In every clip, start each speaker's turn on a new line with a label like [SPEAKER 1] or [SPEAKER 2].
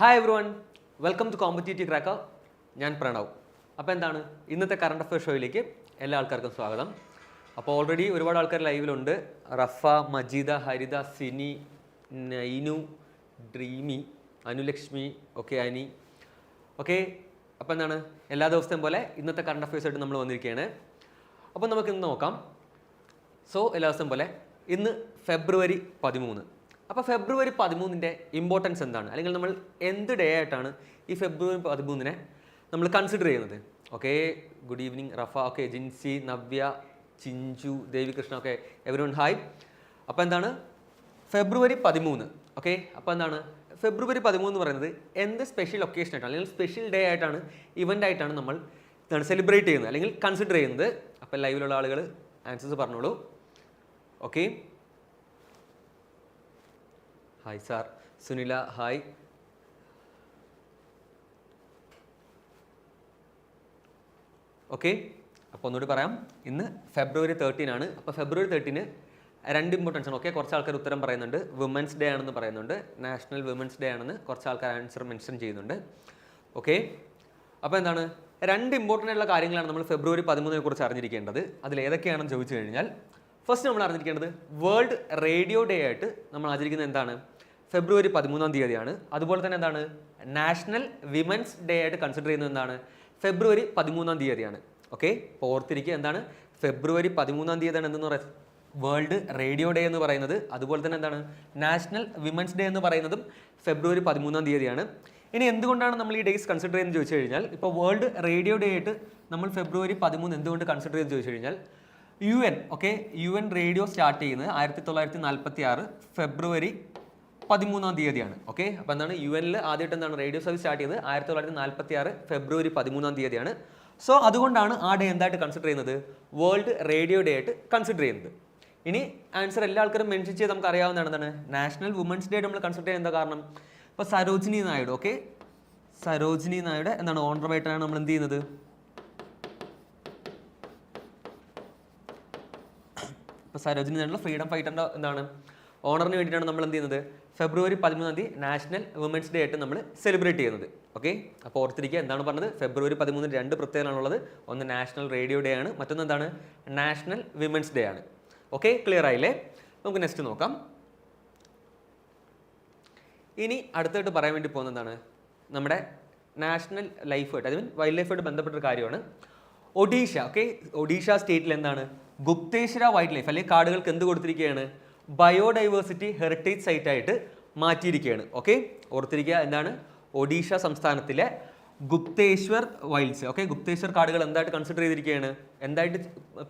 [SPEAKER 1] Hi everyone welcome to competitive cracker ഞാൻ പ്രണവ്. അപ്പോൾ എന്താണ്? ഇന്നത്തെ കറണ്ട് അഫയർ ഷോയിലേക്ക് എല്ലാ ആൾക്കാർക്കും സ്വാഗതം. അപ്പോൾ ഓൾറെഡി ഒരുപാട് ആൾക്കാർ ലൈവിലുണ്ട് Rafa Majeeda Haritha Sini Nainu dreamy Anulakshmi okay Ani. Okay അപ്പോൾ എന്താണ്? എല്ലാ ദിവസത്തെയും പോലെ ഇന്നത്തെ കറണ്ട് അഫയേഴ്സ് ആയിട്ട് നമ്മൾ വന്നിരിക്കുകയാണ്. അപ്പോൾ നമുക്ക് ഇന്ന് നോക്കാം. സോ എല്ലാ ദിവസം പോലെ ഇന്ന് ഫെബ്രുവരി പതിമൂന്ന്. അപ്പോൾ ഫെബ്രുവരി പതിമൂന്നിന്റെ ഇമ്പോർട്ടൻസ് എന്താണ്? അല്ലെങ്കിൽ നമ്മൾ എന്ത് ഡേ ആയിട്ടാണ് ഈ ഫെബ്രുവരി പതിമൂന്നിനെ നമ്മൾ കൺസിഡർ ചെയ്യുന്നത്? Okay good evening Rafa okay Jinsi Navya Chinchu Devikrishna okay everyone hi അപ്പോൾ എന്താണ്? ഫെബ്രുവരി പതിമൂന്ന് ഓക്കെ അപ്പോൾ എന്താണ്? ഫെബ്രുവരി പതിമൂന്ന് പറയുന്നത് എന്ത് സ്പെഷ്യൽ ഒക്കേഷൻ ആയിട്ടാണ്? അല്ലെങ്കിൽ സ്പെഷ്യൽ ഡേ ആയിട്ടാണ് ഇവന്റ് ആയിട്ടാണ് നമ്മൾ എന്താണ് സെലിബ്രേറ്റ് ചെയ്യുന്നത്. അല്ലെങ്കിൽ കൺസിഡർ ചെയ്യുന്നത്. അപ്പോൾ ലൈവിലുള്ള ആളുകൾ ആൻസേഴ്സ് പറഞ്ഞോളൂ. Okay hi sir Sunila hi okay അപ്പോൾ ഒന്നുകൂടി പറയാം. ഇന്ന് ഫെബ്രുവരി തേർട്ടീൻ ആണ്. അപ്പോൾ ഫെബ്രുവരി തേർട്ടീന് രണ്ട് ഇമ്പോർട്ടൻസ് ആണ്. ഓക്കെ കുറച്ച് ആൾക്കാർ ഉത്തരം പറയുന്നുണ്ട്. വുമൻസ് ഡേ ആണെന്ന് പറയുന്നുണ്ട്. നാഷണൽ വുമൻസ് ഡേ ആണെന്ന് കുറച്ച് ആൾക്കാർ ആൻസർ മെൻഷൻ ചെയ്യുന്നുണ്ട്. ഓക്കെ അപ്പോൾ എന്താണ്? രണ്ട് ഇമ്പോർട്ടന്റ് ആയിട്ടുള്ള കാര്യങ്ങളാണ് നമ്മൾ ഫെബ്രുവരി പതിമൂന്നിനെ കുറിച്ച് അറിഞ്ഞിരിക്കേണ്ടത്. അതിൽ ഏതൊക്കെയാണെന്ന് ചോദിച്ചു കഴിഞ്ഞാൽ ഫസ്റ്റ് നമ്മൾ അറിഞ്ഞിരിക്കേണ്ടത് വേൾഡ് റേഡിയോ ഡേ ആയിട്ട് നമ്മൾ ആചരിക്കുന്നത് എന്താണ്? ഫെബ്രുവരി പതിമൂന്നാം തീയതിയാണ്. അതുപോലെ തന്നെ എന്താണ്? നാഷണൽ വിമൻസ് ഡേ ആയിട്ട് കൺസിഡർ ചെയ്യുന്നത് എന്താണ്? ഫെബ്രുവരി പതിമൂന്നാം തീയതിയാണ്. ഓക്കെ ഓർത്തിരിക്കുക എന്താണ്? ഫെബ്രുവരി പതിമൂന്നാം തീയതിയാണ് എന്തെന്ന് പറയുന്നത് വേൾഡ് റേഡിയോ ഡേ എന്ന് പറയുന്നത്. അതുപോലെ തന്നെ എന്താണ്? നാഷണൽ വിമൻസ് ഡേ എന്ന് പറയുന്നതും ഫെബ്രുവരി പതിമൂന്നാം തീയതിയാണ്. ഇനി എന്തുകൊണ്ടാണ് നമ്മൾ ഈ ഡേയ്സ് കൺസിഡർ ചെയ്യുന്നത് ചോദിച്ചു കഴിഞ്ഞാൽ ഇപ്പോൾ വേൾഡ് റേഡിയോ ഡേ ആയിട്ട് നമ്മൾ ഫെബ്രുവരി പതിമൂന്ന് എന്തുകൊണ്ട് കൺസിഡർ ചെയ്ത് ചോദിച്ചു കഴിഞ്ഞാൽ U N okay U N radio start ചെയ്യുന്നത് ആയിരത്തി തൊള്ളായിരത്തി നാൽപ്പത്തി ആറ് ഫെബ്രുവരി പതിമൂന്നാം തീയതിയാണ് ഓക്കെ അപ്പോൾ എന്താണ് യു എനിൽ ആദ്യമായിട്ട് എന്താണ് റേഡിയോ സർവീസ് സ്റ്റാർട്ട് ചെയ്തത് ആയിരത്തി തൊള്ളായിരത്തി നാൽപ്പത്തി ആറ് ഫെബ്രുവരി പതിമൂന്നാം തീയതിയാണ്. സോ അതുകൊണ്ടാണ് ആ ഡേ എന്തായിട്ട് കൺസിഡർ ചെയ്യുന്നത്? വേൾഡ് റേഡിയോ ഡേ ആയിട്ട് കൺസിഡർ ചെയ്യുന്നത്. ഇനി ആൻസർ എല്ലാ ആൾക്കാരും മെൻഷൻ ചെയ്ത് നമുക്ക് അറിയാവുന്നതാണ് എന്താണ്? നാഷണൽ വുമൻസ് ഡേ നമ്മൾ കൺസിഡർ ചെയ്യുന്ന കാരണം? ഇപ്പോൾ സരോജിനി നായിഡു ഓക്കെ സരോജിനി നായിഡു എന്താണ് ഓണറബിളായിട്ടാണ് നമ്മൾ എന്ത് ചെയ്യുന്നത്? ഇപ്പോൾ സരോജിനി നായിഡുള്ള ഫ്രീഡം ഫൈറ്ററിന്റെ എന്താണ് ഓണറിന് വേണ്ടിയിട്ടാണ് നമ്മൾ എന്ത് ചെയ്യുന്നത്? ഫെബ്രുവരി പതിമൂന്നാം തീയതി നാഷണൽ വുമൻസ് ഡേ ആയിട്ട് നമ്മൾ സെലിബ്രേറ്റ് ചെയ്യുന്നത്. ഓക്കെ അപ്പോൾ ഓർത്തിരിക്കുക എന്താണ് പറഞ്ഞത്? ഫെബ്രുവരി പതിമൂന്നിന് രണ്ട് പ്രത്യേകതകളാണുള്ളത്. ഒന്ന് നാഷണൽ റേഡിയോ ഡേ ആണ്. മറ്റൊന്ന് എന്താണ്? നാഷണൽ വിമൻസ് ഡേ ആണ്. ഓക്കെ ക്ലിയർ ആയില്ലേ? നമുക്ക് നെക്സ്റ്റ് നോക്കാം. ഇനി അടുത്തായിട്ട് പറയാൻ വേണ്ടി പോകുന്നതാണ് നമ്മുടെ നാഷണൽ ലൈഫായിട്ട് ഐ മീൻ വൈൽഡ് ലൈഫായിട്ട് ബന്ധപ്പെട്ടൊരു കാര്യമാണ്. ഒഡീഷ ഓക്കെ ഒഡീഷ സ്റ്റേറ്റിൽ എന്താണ്? ഗുപ്തേശ്വര വൈൽഡ് ലൈഫ് അല്ലെങ്കിൽ കാടുകൾക്ക് എന്ത് കൊടുത്തിരിക്കുകയാണ്? ബയോഡൈവേഴ്സിറ്റി ഹെറിറ്റേജ് സൈറ്റ് ആയിട്ട് മാറ്റിയിരിക്കുകയാണ് ഓക്കെ ഓർത്തിരിക്കുക എന്താണ്? ഒഡീഷ സംസ്ഥാനത്തിലെ ഗുപ്തേശ്വർ വൈൽഡ്സ് ഓക്കെ ഗുപ്തേശ്വർ കാടുകൾ എന്തായിട്ട് കൺസിഡർ ചെയ്തിരിക്കുകയാണ്? എന്തായിട്ട്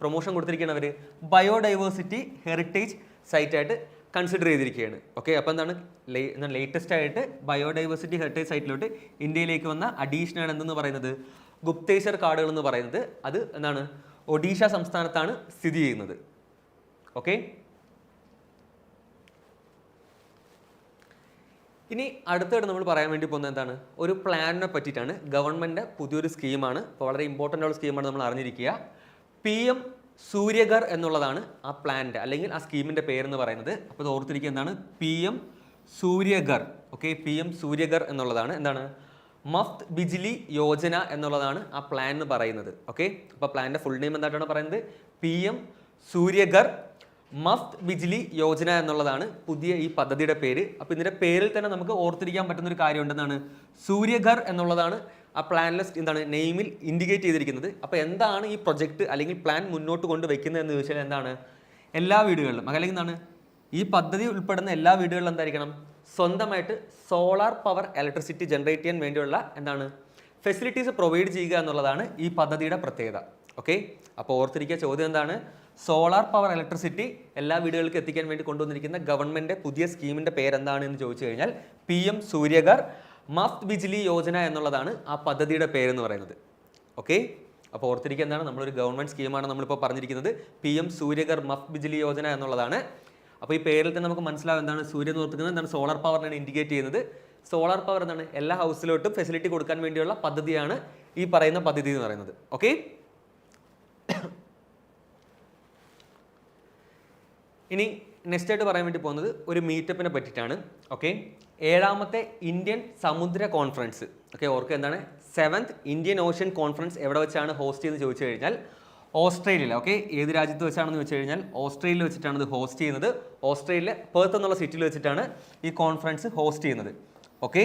[SPEAKER 1] പ്രൊമോഷൻ കൊടുത്തിരിക്കുകയാണ് അവർ ബയോഡൈവേഴ്സിറ്റി ഹെറിറ്റേജ് സൈറ്റ് ആയിട്ട് കൺസിഡർ ചെയ്തിരിക്കുകയാണ് ഓക്കെ അപ്പോൾ എന്താണ്? ലേറ്റസ്റ്റ് ആയിട്ട് ബയോഡൈവേഴ്സിറ്റി ഹെറിറ്റേജ് സൈറ്റിലോട്ട് ഇന്ത്യയിലേക്ക് വന്ന അഡീഷനാണ് എന്തെന്ന് പറയുന്നത്? ഗുപ്തേശ്വർ കാടുകൾ എന്ന് പറയുന്നത് അത് എന്താണ്? ഒഡീഷ സംസ്ഥാനത്താണ് സ്ഥിതി ചെയ്യുന്നത്. ഓക്കെ ഇനി അടുത്തായിട്ട് നമ്മൾ പറയാൻ വേണ്ടി പോകുന്നത് എന്താണ്? ഒരു പ്ലാനിനെ പറ്റിയിട്ടാണ്. ഗവൺമെന്റ് പുതിയൊരു സ്കീമാണ് ഇപ്പോൾ വളരെ ഇമ്പോർട്ടന്റ് ഉള്ള സ്കീമാണ് നമ്മൾ അറിഞ്ഞിരിക്കുക. പി എം സൂര്യഗർ എന്നുള്ളതാണ് ആ പ്ലാനിന്റെ അല്ലെങ്കിൽ ആ സ്കീമിന്റെ പേരെന്ന് പറയുന്നത്. അപ്പോൾ ഓർത്തിരിക്കുക എന്താണ്? P M Suryaghar okay P M Suryaghar എന്നുള്ളതാണ്. എന്താണ്? മഫ്ത് ബിജ്ലി യോജന എന്നുള്ളതാണ് ആ പ്ലാൻ എന്ന് പറയുന്നത്. ഓക്കെ അപ്പോൾ പ്ലാനിന്റെ ഫുൾ നെയിം എന്തായിട്ടാണ് പറയുന്നത്? പി എം സൂര്യഗർ മഫ്ത് ബിജ്ലി യോജന എന്നുള്ളതാണ് പുതിയ ഈ പദ്ധതിയുടെ പേര്. അപ്പോൾ ഇതിന്റെ പേരിൽ തന്നെ നമുക്ക് ഓർത്തിരിക്കാൻ പറ്റുന്ന ഒരു കാര്യം ഉണ്ടെന്നാണ് സൂര്യഘർ എന്നുള്ളതാണ് ആ പ്ലാനിലെ എന്താണ്? നെയിമിൽ ഇൻഡിക്കേറ്റ് ചെയ്തിരിക്കുന്നത്. അപ്പോൾ എന്താണ് ഈ പ്രൊജക്റ്റ് അല്ലെങ്കിൽ പ്ലാൻ മുന്നോട്ട് കൊണ്ട് വെക്കുന്നത് എന്ന് ചോദിച്ചാൽ എന്താണ്? എല്ലാ വീടുകളിലും. അല്ലെങ്കിൽ എന്താണ്? ഈ പദ്ധതി ഉൾപ്പെടുന്ന എല്ലാ വീടുകളിലും എന്തായിരിക്കണം? സ്വന്തമായിട്ട് സോളാർ പവർ ഇലക്ട്രിസിറ്റി ജനറേറ്റ് ചെയ്യാൻ വേണ്ടിയുള്ള എന്താണ് ഫെസിലിറ്റീസ് പ്രൊവൈഡ് ചെയ്യുക എന്നുള്ളതാണ് ഈ പദ്ധതിയുടെ പ്രത്യേകത. ഓക്കെ അപ്പോൾ ഓർത്തിരിക്കുക ചോദ്യം എന്താണ്? സോളാർ പവർ ഇലക്ട്രിസിറ്റി എല്ലാ വീടുകൾക്കും എത്തിക്കാൻ വേണ്ടി കൊണ്ടുവന്നിരിക്കുന്ന ഗവൺമെന്റ് പുതിയ സ്കീമിന്റെ പേരെന്താണ് എന്ന് ചോദിച്ചു കഴിഞ്ഞാൽ പി എം സൂര്യഗർ മഫ്ത് ബിജ്ലി യോജന എന്നുള്ളതാണ് ആ പദ്ധതിയുടെ പേരെന്ന് പറയുന്നത്. ഓക്കെ അപ്പോൾ ഓർത്തിരിക്കുക എന്താണ്? നമ്മളൊരു ഗവൺമെന്റ് സ്കീമാണ് നമ്മളിപ്പോൾ പറഞ്ഞിരിക്കുന്നത്. പി എം സൂര്യഗർ മഫ്ത് ബിജ്ലി യോജന എന്നുള്ളതാണ്. അപ്പോൾ ഈ പേരിൽ തന്നെ നമുക്ക് മനസ്സിലാവും എന്താണ് സൂര്യൻ ഓർത്തിക്കുന്നത് എന്താണ് സോളാർ പവറിനാണ് ഇൻഡിക്കേറ്റ് ചെയ്യുന്നത്. സോളാർ പവർ എന്താണ്? എല്ലാ ഹൗസിലോട്ടും ഫെസിലിറ്റി കൊടുക്കാൻ വേണ്ടിയുള്ള പദ്ധതിയാണ് ഈ പറയുന്ന പദ്ധതി എന്ന് പറയുന്നത്. ഓക്കെ ഇനി നെക്സ്റ്റ് ആയിട്ട് പറയാൻ വേണ്ടി പോകുന്നത് ഒരു മീറ്റപ്പിനെ പറ്റിയിട്ടാണ്. ഓക്കെ ഏഴാമത്തെ ഇന്ത്യൻ സമുദ്ര കോൺഫറൻസ് ഓക്കെ ഓർക്കുക എന്താണ്? സെവൻത് ഇന്ത്യൻ ഓഷ്യൻ കോൺഫറൻസ് എവിടെ വെച്ചാണ് ഹോസ്റ്റ് ചെയ്ത് ചോദിച്ചു കഴിഞ്ഞാൽ ഓസ്ട്രേലിയയിൽ ഓക്കെ ഏത് രാജ്യത്ത് വെച്ചാണെന്ന് വെച്ച് കഴിഞ്ഞാൽ ഓസ്ട്രേലിയയിൽ വെച്ചിട്ടാണ് ഇത് ഹോസ്റ്റ് ചെയ്യുന്നത്. ഓസ്ട്രേലിയ പേർത്ത് എന്നുള്ള സിറ്റിയിൽ വെച്ചിട്ടാണ് ഈ കോൺഫറൻസ് ഹോസ്റ്റ് ചെയ്യുന്നത്. ഓക്കെ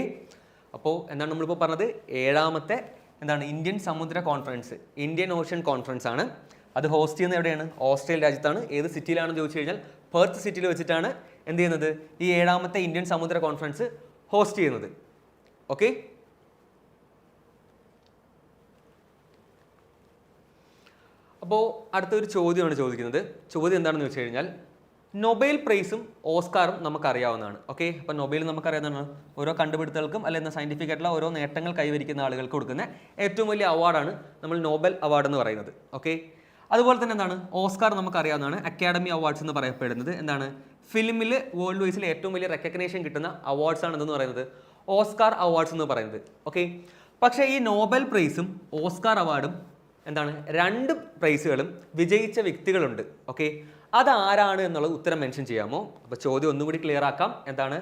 [SPEAKER 1] അപ്പോൾ എന്താണ് നമ്മളിപ്പോൾ പറഞ്ഞത്? ഏഴാമത്തെ എന്താണ്? ഇന്ത്യൻ സമുദ്ര കോൺഫറൻസ് ഇന്ത്യൻ ഓഷ്യൻ കോൺഫറൻസ് ആണ്. അത് ഹോസ്റ്റ് ചെയ്യുന്നത് എവിടെയാണ്? ഓസ്ട്രേലിയ രാജ്യത്താണ്. ഏത് സിറ്റിയിലാണെന്ന് ചോദിച്ചു കഴിഞ്ഞാൽ പെർത്ത് സിറ്റിയിൽ വെച്ചിട്ടാണ് എന്ത് ചെയ്യുന്നത്? ഈ ഏഴാമത്തെ ഇന്ത്യൻ സമുദ്ര കോൺഫറൻസ് ഹോസ്റ്റ് ചെയ്യുന്നത്. ഓക്കെ അപ്പോൾ അടുത്തൊരു ചോദ്യമാണ് ചോദിക്കുന്നത്. ചോദ്യം എന്താണെന്ന് വെച്ച് കഴിഞ്ഞാൽ നൊബേൽ പ്രൈസും ഓസ്കാറും നമുക്കറിയാവുന്നതാണ്. ഓക്കെ അപ്പോൾ നൊബേൽ നമുക്കറിയാവുന്നതാണ് ഓരോ കണ്ടുപിടുത്തങ്ങൾക്കും അല്ലെങ്കിൽ സയന്റിഫിക് ആയിട്ടുള്ള ഓരോ നേട്ടങ്ങൾ കൈവരിക്കുന്ന ആളുകൾക്ക് കൊടുക്കുന്ന ഏറ്റവും വലിയ അവാർഡാണ് നമ്മൾ നോബൽ അവാർഡ് എന്ന് പറയുന്നത്. ഓക്കെ അതുപോലെ തന്നെ എന്താണ്? ഓസ്കാർ നമുക്കറിയാവുന്നതാണ് അക്കാഡമി അവാർഡ്സ് എന്ന് പറയപ്പെടുന്നത്. എന്താണ്? ഫിലിമിൽ വേൾഡ് വൈസിൽ ഏറ്റവും വലിയ റെക്കഗ്നേഷൻ കിട്ടുന്ന അവാർഡ്സ് ആണ് എന്തെന്ന് പറയുന്നത്. ഓസ്കാർ അവാർഡ്സ് എന്ന് പറയുന്നത്. ഓക്കെ പക്ഷേ ഈ നോബൽ പ്രൈസും ഓസ്കാർ അവാർഡും എന്താണ്? രണ്ട് പ്രൈസുകളും വിജയിച്ച വ്യക്തികളുണ്ട്. ഓക്കെ അതാരാണ് എന്നുള്ളത് ഉത്തരം മെൻഷൻ ചെയ്യാമോ? അപ്പോൾ ചോദ്യം ഒന്നുകൂടി ക്ലിയർ ആക്കാം. എന്താണ്?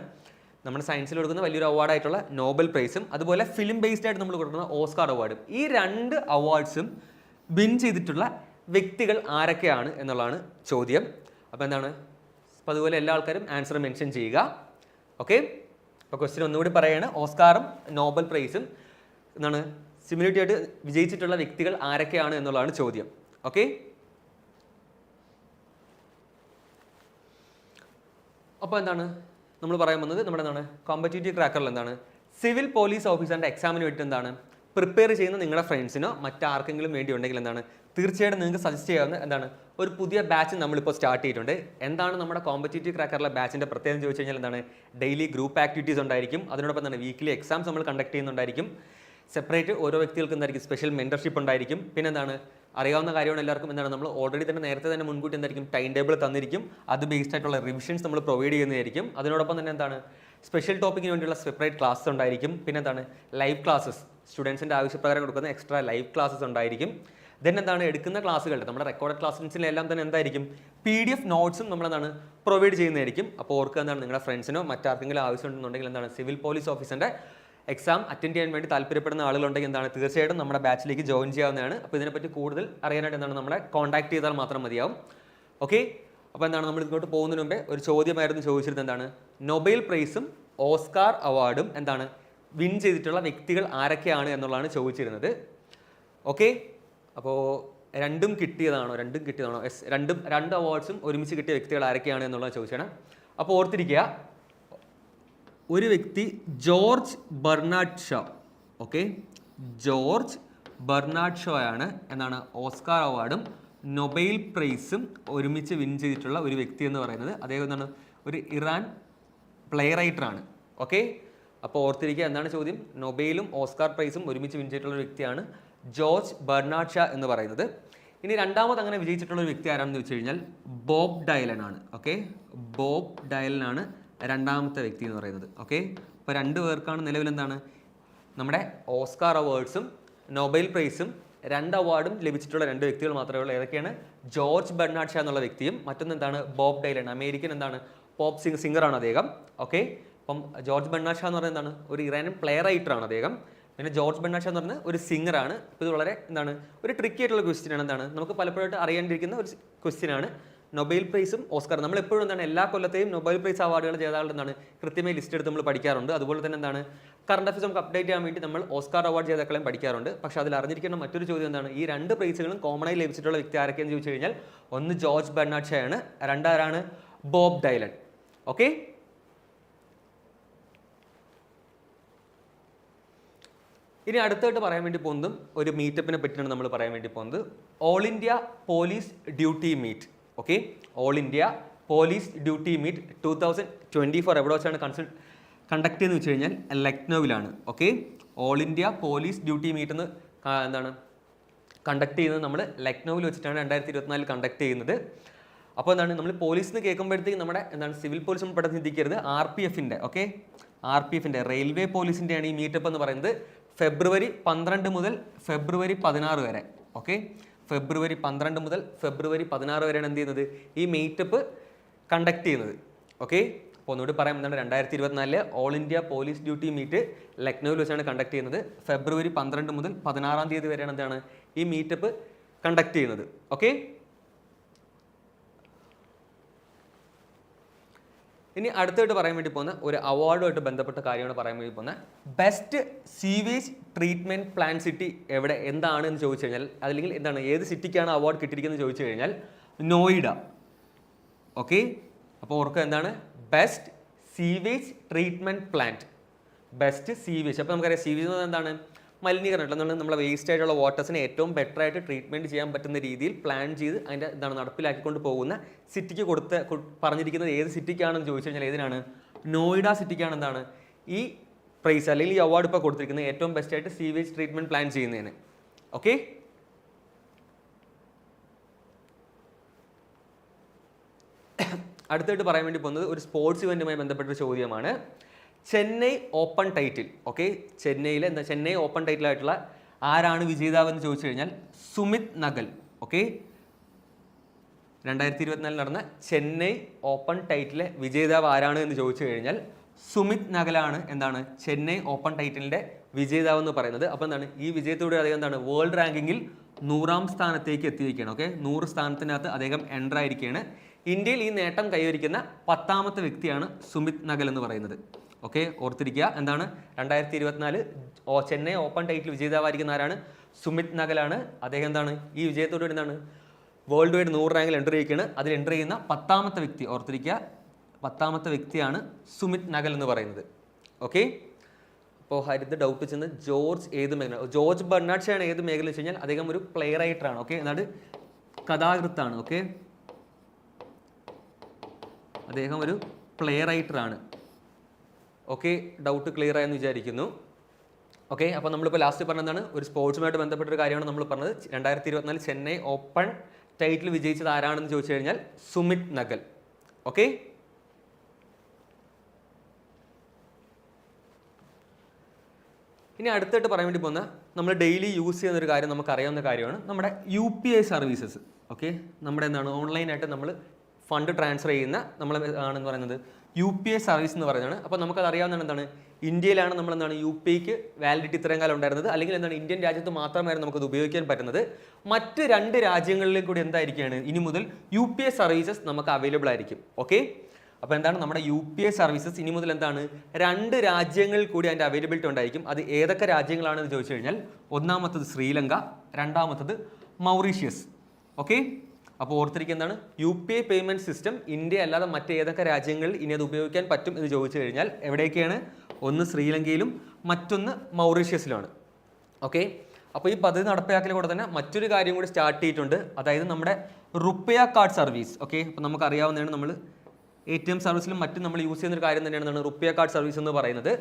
[SPEAKER 1] നമ്മുടെ സയൻസിൽ കൊടുക്കുന്ന വലിയൊരു അവാർഡായിട്ടുള്ള നോബൽ പ്രൈസും അതുപോലെ ഫിലിം ബേസ്ഡ് ആയിട്ട് നമ്മൾ കൊടുക്കുന്ന ഓസ്കാർ അവാർഡും ഈ രണ്ട് അവാർഡ്സും വിൻ ചെയ്തിട്ടുള്ള വ്യക്തികൾ ആരൊക്കെയാണ് എന്നുള്ളതാണ് ചോദ്യം. അപ്പോൾ എന്താണ്? അപ്പോൾ അതുപോലെ എല്ലാ ആൾക്കാരും ആൻസർ മെൻഷൻ ചെയ്യുക. ഓക്കെ അപ്പോൾ ക്വസ്റ്റ്യൻ ഒന്നുകൂടി പറയുകയാണ് ഓസ്കാറും നോബൽ പ്രൈസും എന്താണ്? സിമിലിറ്റി ആയിട്ട് വിജയിച്ചിട്ടുള്ള വ്യക്തികൾ ആരൊക്കെയാണ് എന്നുള്ളതാണ് ചോദ്യം. ഓക്കെ അപ്പോൾ എന്താണ്? നമ്മൾ പറയാൻ വന്നത് നമ്മുടെ എന്താണ്? കോമ്പറ്റേറ്റീവ് ക്രാക്കറിൽ എന്താണ്? സിവിൽ പോലീസ് ഓഫീസറിന്റെ എക്സാമിന് വേണ്ടി എന്താണ്? പ്രിപ്പയർ ചെയ്യുന്ന നിങ്ങളുടെ ഫ്രണ്ട്സിനോ മറ്റാർക്കെങ്കിലും വേണ്ടി ഉണ്ടെങ്കിൽ എന്താണ്? തീർച്ചയായിട്ടും നിങ്ങൾക്ക് സജസ്റ്റ് ചെയ്യാവുന്ന എന്താണ്? ഒരു പുതിയ ബാച്ച് നമ്മളിപ്പോൾ സ്റ്റാർട്ട് ചെയ്തിട്ടുണ്ട്. എന്താണ് നമ്മുടെ കോമ്പറ്റേറ്റീവ് ക്രാക്കറിലെ ബാച്ചിന്റെ പ്രത്യേകത ചോദിച്ചു കഴിഞ്ഞാൽ എന്താണ്? ഡെയിലി ഗ്രൂപ്പ് ആക്ടിവിറ്റീസ് ഉണ്ടായിരിക്കും. അതിനോടൊപ്പം തന്നെ വീക്കിലി എക്സാംസ് നമ്മൾ കണ്ടക്ട് ചെയ്യുന്നുണ്ടായിരിക്കും. സെപ്പറേറ്റ് ഓരോ വ്യക്തികൾക്കും എന്തായിരിക്കും സ്പെഷ്യൽ മെന്റർഷിപ്പ് ഉണ്ടായിരിക്കും. പിന്നെ എന്താണ് അറിയാവുന്ന കാര്യമാണ് എല്ലാവർക്കും എന്താണ്? നമ്മൾ ഓൾറെഡി തന്നെ നേരത്തെ തന്നെ മുൻകൂട്ടി എന്തായിരിക്കും? ടൈം ടേബിൾ തന്നിരിക്കും. അത് ബേസ്ഡ് ആയിട്ടുള്ള റിവിഷൻസ് നമ്മൾ പ്രൊവൈഡ് ചെയ്യുന്നതായിരിക്കും. അതിനോടൊപ്പം തന്നെ എന്താണ്? സ്പെഷ്യൽ ടോപ്പിക്കിന് വേണ്ടിയുള്ള സെപ്പറേറ്റ് ക്ലാസ്സസ് ഉണ്ടായിരിക്കും. പിന്നെ എന്താണ് ലൈവ് ക്ലാസ്സസ് സ്റ്റുഡൻസിന്റെ ആവശ്യപ്രകാരം കൊടുക്കുന്ന എക്സ്ട്രാ ലൈവ് ക്ലാസ്സസ് ഉണ്ടായിരിക്കും. ദെൻ എന്താണ്? എടുക്കുന്ന ക്ലാസ്സുകളുടെ നമ്മുടെ റെക്കോർഡ് ക്ലാസ്സിലെല്ലാം തന്നെ എന്തായിരിക്കും? പി ഡി എഫ് നോട്ട്സും നമ്മളെന്താണ് പ്രൊവൈഡ് ചെയ്യുന്നതായിരിക്കും. അപ്പോൾ ഓർക്കുക എന്താണ്? നിങ്ങളുടെ ഫ്രണ്ട്സിനോ മറ്റാർക്കെങ്കിലും ആവശ്യമുണ്ടെന്നുണ്ടെങ്കിൽ എന്താണ്? സിവിൽ പോലീസ് ഓഫീസറിന്റെ എക്സാം അറ്റൻഡ് ചെയ്യാൻ വേണ്ടി താല്പര്യപ്പെടുന്ന ആളുകളുണ്ടെങ്കിൽ എന്താണ്? തീർച്ചയായിട്ടും നമ്മുടെ ബാച്ചിലേക്ക് ജോയിൻ ചെയ്യാവുന്നതാണ്. അപ്പോൾ ഇതിനെപ്പറ്റി കൂടുതൽ അറിയാനായിട്ട് എന്താണ്? നമ്മളെ കോൺടാക്ട് ചെയ്താൽ മാത്രം മതിയാവും. ഓക്കെ അപ്പോൾ എന്താണ്? നമ്മൾ ഇങ്ങോട്ട് പോകുന്നതിന് മുമ്പേ ഒരു ചോദ്യമായിരുന്നു ചോദിച്ചിരുന്നത് എന്താണ്? നൊബൈൽ പ്രൈസും ഓസ്കാർ അവാർഡും എന്താണ്? വിൻ ചെയ്തിട്ടുള്ള വ്യക്തികൾ ആരൊക്കെയാണ് എന്നുള്ളതാണ് ചോദിച്ചിരുന്നത്. ഓക്കെ അപ്പോൾ രണ്ടും കിട്ടിയതാണോ? രണ്ടും കിട്ടിയതാണോ? എസ് രണ്ടും രണ്ട് അവാർഡ്സും ഒരുമിച്ച് കിട്ടിയ വ്യക്തികൾ ആരൊക്കെയാണ് എന്നുള്ളത് ചോദിച്ചാണ് അപ്പോൾ ഓർത്തിരിക്കുക ഒരു വ്യക്തി George Bernard Shaw okay? George Bernard Shaw ആണ് എന്നാണ് ഓസ്കാർ അവാർഡും നൊബൈൽ പ്രൈസും ഒരുമിച്ച് വിൻ ചെയ്തിട്ടുള്ള ഒരു വ്യക്തി എന്ന് പറയുന്നത്. അദ്ദേഹം എന്താണ്? ഒരു ഇറാൻ പ്ലേ റൈറ്ററാണ് ഓക്കെ? അപ്പോൾ ഓർത്തിരിക്കുക എന്താണ് ചോദ്യം? നൊബൈലും ഓസ്കാർ പ്രൈസും ഒരുമിച്ച് വിൻ ചെയ്തിട്ടുള്ള ഒരു വ്യക്തിയാണ് ജോർജ് ബെർണാഡ് ഷാ എന്ന് പറയുന്നത്. ഇനി രണ്ടാമത് അങ്ങനെ വിജയിച്ചിട്ടുള്ള ഒരു വ്യക്തി ആരാണെന്ന് വെച്ച് കഴിഞ്ഞാൽ ബോബ് ഡയലൻ ആണ് ഓക്കെ? ബോബ് ഡയലൻ ആണ്. രണ്ടാമത്തെ വ്യക്തി എന്ന് പറയുന്നത്. ഓക്കെ അപ്പോൾ രണ്ട് പേർക്കാണ് നിലവിൽ എന്താണ്? നമ്മുടെ ഓസ്കാർ അവാർഡ്സും നൊബൈൽ പ്രൈസും രണ്ട് അവാർഡും ലഭിച്ചിട്ടുള്ള രണ്ട് വ്യക്തികൾ മാത്രമേ ഉള്ളൂ. ഏതൊക്കെയാണ്? ജോർജ് ബെർണാഡ് ഷാ എന്നുള്ള വ്യക്തിയും മറ്റൊന്ന് എന്താണ്? ബോബ് ഡൈലൻ അമേരിക്കൻ എന്താണ്? പോപ്പ് സിംഗ് സിംഗറാണ് അദ്ദേഹം. ഓക്കെ അപ്പം ജോർജ് ബെർണാഡ് ഷാ എന്ന് പറയുന്നത് എന്താണ്? ഒരു ഇറാനിയൻ പ്ലെയർ റൈറ്ററാണ് അദ്ദേഹം. പിന്നെ ജോർജ് ബെർണാഡ് ഷാ എന്ന് പറയുന്നത് ഒരു സിംഗറാണ് ഇത് വളരെ എന്താണ്? ഒരു ട്രിക്കി ആയിട്ടുള്ള ക്വസ്റ്റ്യൻ ആണ്. എന്താണ്? നമുക്ക് പലപ്പോഴായിട്ട് അറിയേണ്ടിയിരിക്കുന്ന ഒരു ക്വസ്റ്റ്യൻ ആണ്. നൊബൈൽ പ്രൈസും ഓസ്കാർ നമ്മൾ എപ്പോഴും എന്താണ് എല്ലാ കൊല്ലത്തെയും നൊബൈൽ പ്രൈസ് അവാർഡുകൾ ജേതാക്കളുടെ എന്താണ് കൃത്യമായി ലിസ്റ്റ് എടുത്ത് നമ്മൾ പഠിക്കാറുണ്ട്. അതുപോലെ തന്നെ എന്താണ് കറണ്ട് അഫയേഴ്സ് നമുക്ക് അപ്ഡേറ്റ് ചെയ്യാൻ വേണ്ടി നമ്മൾ ഓസ്കാർ അവാർഡ് ജേതാക്കളെയും പഠിക്കാറുണ്ട്. പക്ഷെ അതിൽ അറിഞ്ഞിരിക്കേണ്ട മറ്റൊരു ചോദ്യം എന്താണ്? ഈ രണ്ട് പ്രൈസുകളും കോമൺ ആയി ലഭിച്ചിട്ടുള്ള വ്യക്തി ആരൊക്കെയെന്ന് ചോദിച്ചു കഴിഞ്ഞാൽ ഒന്ന് ജോർജ് ബെർണാഡ് ഷായാണ് രണ്ടാരാണ് ബോബ് ഡൈലൻ ഓക്കെ ഇനി അടുത്തായിട്ട് പറയാൻ വേണ്ടി പോകുന്നതും ഒരു മീറ്റപ്പിനെ പറ്റിയാണ് നമ്മൾ പറയാൻ വേണ്ടി പോകുന്നത്. All India police duty meet okay all India police duty meet two thousand twenty four എവിടെ വെച്ചാണ് കൺസൾ കണ്ടക്ട് ചെയ്യുന്നത് വെച്ച് കഴിഞ്ഞാൽ ലക്നൗവിലാണ്. Okay all India police duty meet എന്ന് എന്താണ്? കണ്ടക്ട് ചെയ്യുന്നത് നമ്മൾ ലക്നൗവിൽ വെച്ചിട്ടാണ് രണ്ടായിരത്തി ഇരുപത്തിനാലിൽ കണ്ടക്ട് ചെയ്യുന്നത്. അപ്പോൾ എന്താണ്? നമ്മൾ പോലീസ് എന്ന് കേൾക്കുമ്പോഴത്തേക്ക് നമ്മുടെ എന്താണ്? സിവിൽ പോലീസ് നമ്മൾ പെട്ടെന്ന് ചിന്തിക്കരുത്. ആർ പി എഫിന്റെ ഓക്കെ ആർ പി എഫിന്റെ റെയിൽവേ പോലീസിന്റെയാണ് ഈ മീറ്റപ്പ് എന്ന് പറയുന്നത്. ഫെബ്രുവരി പന്ത്രണ്ട് മുതൽ ഫെബ്രുവരി പതിനാറ് വരെ ഓക്കെ ഫെബ്രുവരി പന്ത്രണ്ട് മുതൽ ഫെബ്രുവരി പതിനാറ് വരെയാണ് എന്ത് ചെയ്യുന്നത്? ഈ മീറ്റപ്പ് കണ്ടക്ട് ചെയ്യുന്നത്. ഓക്കെ അപ്പോൾ ഒന്നുകൂടി പറയാം. എന്താണ്? രണ്ടായിരത്തി ഇരുപത്തിനാലിലെ all India police duty meet ലക്നൌവിൽ വെച്ചാണ് കണ്ടക്ട് ചെയ്യുന്നത്. ഫെബ്രുവരി പന്ത്രണ്ട് മുതൽ പതിനാറാം തീയതി വരെയാണ് എന്താണ്? ഈ മീറ്റപ്പ് കണ്ടക്ട് ചെയ്യുന്നത്. ഓക്കെ ഇനി അടുത്തായിട്ട് പറയാൻ വേണ്ടി പോകുന്ന ഒരു അവാർഡുമായിട്ട് ബന്ധപ്പെട്ട കാര്യമാണ് പറയാൻ വേണ്ടി പോകുന്നത് best sewage treatment plan city എവിടെ എന്താണ് എന്ന് ചോദിച്ചു കഴിഞ്ഞാൽ അല്ലെങ്കിൽ എന്താണ് ഏത് സിറ്റിക്കാണ് അവാർഡ് കിട്ടിയിരിക്കുന്നത് ചോദിച്ചു കഴിഞ്ഞാൽ നോയിഡ. ഓക്കെ അപ്പോൾ ഓർക്കുക എന്താണ്? Best sewage treatment plant best sewage അപ്പോൾ നമുക്കറിയാം സീവേജ് എന്ന് എന്താണ്? മലിനീകരണം എന്താണ് നമ്മളെ വേസ്റ്റ് ആയിട്ടുള്ള വാട്ടേഴ്സിനെ ഏറ്റവും ബെറ്റർ ആയിട്ട് ട്രീറ്റ്മെന്റ് ചെയ്യാൻ പറ്റുന്ന രീതിയിൽ പ്ലാൻ ചെയ്ത് അതിന്റെ എന്താണ് നടപ്പിലാക്കിക്കൊണ്ട് പോകുന്ന സിറ്റിക്ക് കൊടുത്ത പറഞ്ഞിരിക്കുന്നത് ഏത് സിറ്റിക്കാണെന്ന് ചോദിച്ചു കഴിഞ്ഞാൽ ഏതിനാണ്? നോയിഡ സിറ്റിക്കാണ് എന്താണ്? ഈ പ്രൈസ് അല്ലെങ്കിൽ ഈ അവാർഡ് ഇപ്പോൾ കൊടുത്തിരിക്കുന്നത് ഏറ്റവും ബെസ്റ്റ് ആയിട്ട് സീവേജ് ട്രീറ്റ്മെന്റ് പ്ലാൻ ചെയ്യുന്നതിന്. ഓക്കെ അടുത്തായിട്ട് പറയാൻ വേണ്ടി പോകുന്നത് ഒരു സ്പോർട്സ് ഇവന്റുമായി ബന്ധപ്പെട്ട ചോദ്യമാണ്. Chennai open title. ഓക്കെ? ചെന്നൈയിലെ എന്താ? ചെന്നൈ ഓപ്പൺ ടൈറ്റിലായിട്ടുള്ള ആരാണ് വിജേതാവെന്ന് ചോദിച്ചു കഴിഞ്ഞാൽ സുമിത് നഗൽ. ഓക്കെ? രണ്ടായിരത്തി ഇരുപത്തിനാലിൽ നടന്ന ചെന്നൈ ഓപ്പൺ ടൈറ്റിലെ വിജേതാവ് ആരാണ് എന്ന് ചോദിച്ചു കഴിഞ്ഞാൽ സുമിത് നഗലാണ് എന്താണ് ചെന്നൈ ഓപ്പൺ ടൈറ്റിലിന്റെ വിജേതാവ് എന്ന് പറയുന്നത്. അപ്പോൾ എന്താണ്? ഈ വിജയത്തോടെ അദ്ദേഹം എന്താണ്? വേൾഡ് റാങ്കിങ്ങിൽ നൂറാം സ്ഥാനത്തേക്ക് എത്തിയിരിക്കുകയാണ്. ഓക്കെ? നൂറ് സ്ഥാനത്തിനകത്ത് അദ്ദേഹം എന്റർ ആയിരിക്കുകയാണ്. ഇന്ത്യയിൽ ഈ നേട്ടം കൈവരിക്കുന്ന പത്താമത്തെ വ്യക്തിയാണ് സുമിത് നഗൽ എന്ന് പറയുന്നത്. ഓക്കെ ഓർത്തിരിക്കുക. എന്താണ്? രണ്ടായിരത്തി ഇരുപത്തിനാല് ചെന്നൈ ഓപ്പൺ ടൈറ്റിൽ വിജയിതാവായിരിക്കുന്ന ആരാണ്? സുമിത് നഗലാണ്. അദ്ദേഹം എന്താണ്? ഈ വിജയത്തോടെ എന്താണ് വേൾഡ് വൈഡ് നൂറ് റാങ്കിൽ എന്റർ ചെയ്യിക്കുകയാണ്. അതിൽ എന്റർ ചെയ്യുന്ന പത്താമത്തെ വ്യക്തി ഓർത്തിരിക്കുക പത്താമത്തെ വ്യക്തിയാണ് സുമിത് നഗൽ എന്ന് പറയുന്നത്. ഓക്കെ? അപ്പോൾ ഹരിത് ഡൗട്ട് ചെന്ന് ജോർജ് ഏത് മേഖല ജോർജ് ആണ് ഏത് മേഖല വെച്ച് കഴിഞ്ഞാൽ അദ്ദേഹം ഒരു പ്ലേ റൈറ്ററാണ് ഓക്കെ? എന്നാണ് കഥാകൃത്താണ്. ഓക്കെ? അദ്ദേഹം ഒരു പ്ലേ റൈറ്ററാണ് ഓക്കെ ഡൗട്ട് ക്ലിയർ ആയെന്ന് വിചാരിക്കുന്നു. ഓക്കെ അപ്പോൾ നമ്മളിപ്പോൾ ലാസ്റ്റ് പറഞ്ഞതാണ് ഒരു സ്പോർട്സുമായിട്ട് ബന്ധപ്പെട്ടൊരു കാര്യമാണ് നമ്മൾ പറഞ്ഞത്. രണ്ടായിരത്തി ഇരുപത്തിനാല് ചെന്നൈ ഓപ്പൺ ടൈറ്റിൽ വിജയിച്ചത് ആരാണെന്ന് ചോദിച്ചു കഴിഞ്ഞാൽ സുമിത് നഗൽ. ഓക്കെ? ഇനി അടുത്തായിട്ട് പറയാൻ വേണ്ടി പോകുന്ന നമ്മൾ ഡെയിലി യൂസ് ചെയ്യുന്ന ഒരു കാര്യം നമുക്ക് അറിയാവുന്ന കാര്യമാണ് നമ്മുടെ U P I services okay നമ്മുടെ എന്താണ് ഓൺലൈനായിട്ട് നമ്മൾ ഫണ്ട് ട്രാൻസ്ഫർ ചെയ്യുന്ന നമ്മൾ ആണെന്ന് പറയുന്നത് യു പി ഐ സർവീസ് എന്ന് പറയുന്നതാണ്. അപ്പോൾ നമുക്കത് അറിയാവുന്നതാണ് എന്താണ്? ഇന്ത്യയിലാണ് നമ്മൾ എന്താണ് യു പി ഐക്ക് വാലിഡിറ്റി ഇത്രയും കാലം ഉണ്ടായിരുന്നത്. അല്ലെങ്കിൽ എന്താണ് ഇന്ത്യൻ രാജ്യത്ത് മാത്രമായിരുന്നു നമുക്കത് ഉപയോഗിക്കാൻ പറ്റുന്നത്. മറ്റ് രണ്ട് രാജ്യങ്ങളിലും കൂടി എന്തായിരിക്കുകയാണ്? ഇനി മുതൽ യു പി ഐ സർവീസസ് നമുക്ക് അവൈലബിൾ ആയിരിക്കും. ഓക്കെ അപ്പോൾ എന്താണ്? നമ്മുടെ യു പി ഐ സർവീസസ് ഇനി മുതൽ എന്താണ്? രണ്ട് രാജ്യങ്ങളിൽ കൂടി അതിന്റെ അവൈലബിലിറ്റി ഉണ്ടായിരിക്കും. അത് ഏതൊക്കെ രാജ്യങ്ങളാണെന്ന് ചോദിച്ചു കഴിഞ്ഞാൽ ഒന്നാമത്തത് ശ്രീലങ്ക രണ്ടാമത്തത് മൗറീഷ്യസ്. ഓക്കെ അപ്പോൾ ഓർത്തിരിക്കുക എന്താണ് U P I payment system India അല്ലാതെ മറ്റേതൊക്കെ രാജ്യങ്ങളിൽ ഇനി അത് ഉപയോഗിക്കാൻ പറ്റും എന്ന് ചോദിച്ചു കഴിഞ്ഞാൽ എവിടെയൊക്കെയാണ്? ഒന്ന് ശ്രീലങ്കയിലും മറ്റൊന്ന് മൗറീഷ്യസിലുമാണ്. ഓക്കെ? അപ്പോൾ ഈ പദ്ധതി നടപ്പിലാക്കൽ കൂടെ തന്നെ മറ്റൊരു കാര്യം കൂടി സ്റ്റാർട്ട് ചെയ്തിട്ടുണ്ട്. അതായത് നമ്മുടെ റുപ്പയ കാർഡ് സർവീസ്. ഓക്കെ? അപ്പോൾ നമുക്കറിയാവുന്നതാണ് നമ്മൾ എ ടി എം സർവീസിലും മറ്റും നമ്മൾ യൂസ് ചെയ്യുന്ന ഒരു കാര്യം തന്നെയാണ് എന്താണ് റുപ്പിയ കാർഡ് സർവീസ് എന്ന് പറയുന്നത്.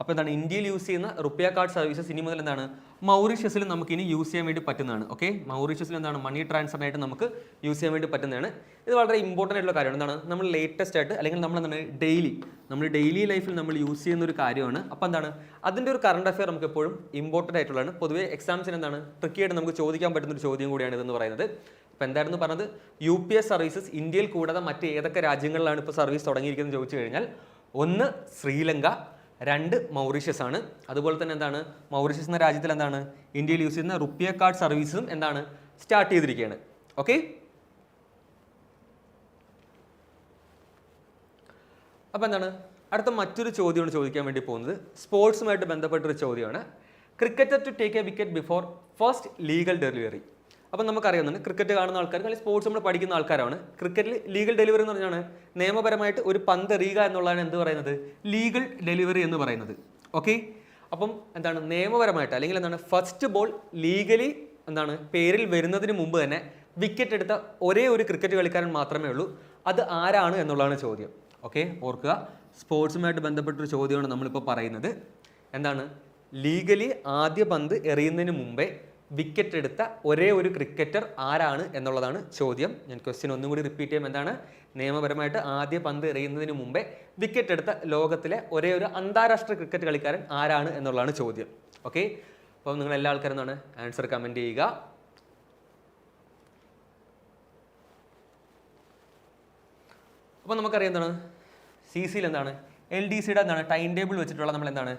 [SPEAKER 1] അപ്പോൾ എന്താണ് ഇന്ത്യയിൽ യൂസ് ചെയ്യുന്ന റുപ്യ കാർഡ് സർവീസസ് ഇനി മുതൽ എന്താണ് മൗറീഷ്യസിൽ നമുക്ക് ഇനി യൂസ് ചെയ്യാൻ വേണ്ടി പറ്റുന്നതാണ്. ഓക്കെ മൗറീഷ്യസിൽ എന്താണ് മണി ട്രാൻസ്ഫറിനായിട്ട് നമുക്ക് യൂസ് ചെയ്യാൻ വേണ്ടി പറ്റുന്നതാണ്. ഇത് വളരെ ഇമ്പോർട്ടന്റ് ആയിട്ടുള്ള കാര്യമാണ്. എന്താണ് നമ്മൾ ലേറ്റസ്റ്റ് ആയിട്ട് അല്ലെങ്കിൽ നമ്മൾ എന്താണ് ഡെയിലി നമ്മൾ ഡെയിലി ലൈഫിൽ നമ്മൾ യൂസ് ചെയ്യുന്ന ഒരു കാര്യമാണ്. അപ്പോൾ എന്താണ് അതിന്റെ ഒരു കറണ്ട് അഫെയർ നമുക്ക് എപ്പോഴും ഇമ്പോർട്ടന്റ് ആയിട്ടുള്ളതാണ്. പൊതുവേ എക്സാംസിന് എന്താണ് ട്രിക്കിയായിട്ട് നമുക്ക് ചോദിക്കാൻ പറ്റുന്ന ഒരു ചോദ്യം കൂടിയാണ് ഇതെന്ന് പറയുന്നത്. അപ്പോൾ എന്തായിരുന്നു പറഞ്ഞത്? യു പി എസ് സർവീസസ് ഇന്ത്യയിൽ കൂടാതെ മറ്റ് ഏതൊക്കെ രാജ്യങ്ങളിലാണ് ഇപ്പോൾ സർവീസ് തുടങ്ങിയിരിക്കുന്നത് ചോദിച്ചു കഴിഞ്ഞാൽ ഒന്ന് ശ്രീലങ്ക രണ്ട് മൗറീഷ്യസ് ആണ്. അതുപോലെ തന്നെ എന്താണ്? മൗറീഷ്യസ് എന്ന രാജ്യത്തിൽ എന്താണ്? ഇന്ത്യയിൽ യൂസ് ചെയ്യുന്ന റുപ്പിയ കാർഡ് സർവീസും എന്താണ്? സ്റ്റാർട്ട് ചെയ്തിരിക്കുകയാണ്. ഓക്കെ അപ്പോൾ എന്താണ്? അടുത്ത മറ്റൊരു ചോദ്യമാണ് ചോദിക്കാൻ വേണ്ടി പോകുന്നത്. സ്പോർട്സുമായിട്ട് ബന്ധപ്പെട്ടൊരു ചോദ്യമാണ്. Cricketer to take a wicket before first legal delivery അപ്പം നമുക്കറിയാവുന്നതാണ് ക്രിക്കറ്റ് കാണുന്ന ആൾക്കാർ അല്ലെങ്കിൽ സ്പോർട്സ് നമ്മൾ പഠിക്കുന്ന ആൾക്കാരാണ്. ക്രിക്കറ്റിൽ ലീഗൽ ഡെലിവറി എന്ന് പറഞ്ഞാണ് നിയമപരമായിട്ട് ഒരു പന്ത് എറിയുക എന്നുള്ളതാണ് എന്ത് പറയുന്നത്? ലീഗൽ ഡെലിവറി എന്ന് പറയുന്നത്. ഓക്കെ അപ്പം എന്താണ് നിയമപരമായിട്ട് അല്ലെങ്കിൽ എന്താണ് ഫസ്റ്റ് ബോൾ ലീഗലി എന്താണ് പേരിൽ വരുന്നതിന് മുമ്പ് തന്നെ വിക്കറ്റ് എടുത്ത ഒരേ ഒരു ക്രിക്കറ്റ് കളിക്കാരൻ മാത്രമേ ഉള്ളൂ. അത് ആരാണ് എന്നുള്ളതാണ് ചോദ്യം. ഓക്കെ ഓർക്കുക. സ്പോർട്സുമായിട്ട് ബന്ധപ്പെട്ടൊരു ചോദ്യമാണ് നമ്മളിപ്പോൾ പറയുന്നത്. എന്താണ്? ലീഗലി ആദ്യ പന്ത് എറിയുന്നതിന് മുമ്പേ വിക്കറ്റ് എടുത്ത ഒരേ ഒരു ക്രിക്കറ്റർ ആരാണ് എന്നുള്ളതാണ് ചോദ്യം. ഞാൻ ക്വസ്റ്റ്യൻ ഒന്നും കൂടി റിപ്പീറ്റ് ചെയ്യാം. എന്താണ്? നിയമപരമായിട്ട് ആദ്യ പന്ത് എറിയുന്നതിന് മുമ്പേ വിക്കറ്റ് എടുത്ത ലോകത്തിലെ ഒരേ ഒരു അന്താരാഷ്ട്ര ക്രിക്കറ്റ് കളിക്കാരൻ ആരാണ് എന്നുള്ളതാണ് ചോദ്യം. ഓക്കെ അപ്പോൾ നിങ്ങൾ എല്ലാ ആൾക്കാരും എന്താണ്? ആൻസർ കമന്റ് ചെയ്യുക. അപ്പോൾ നമുക്കറിയാം എന്താണ്? സി സിയിൽ എന്താണ്? എൽ ഡി സിയുടെ എന്താണ്? ടൈം ടേബിൾ വെച്ചിട്ടുള്ള നമ്മൾ എന്താണ്?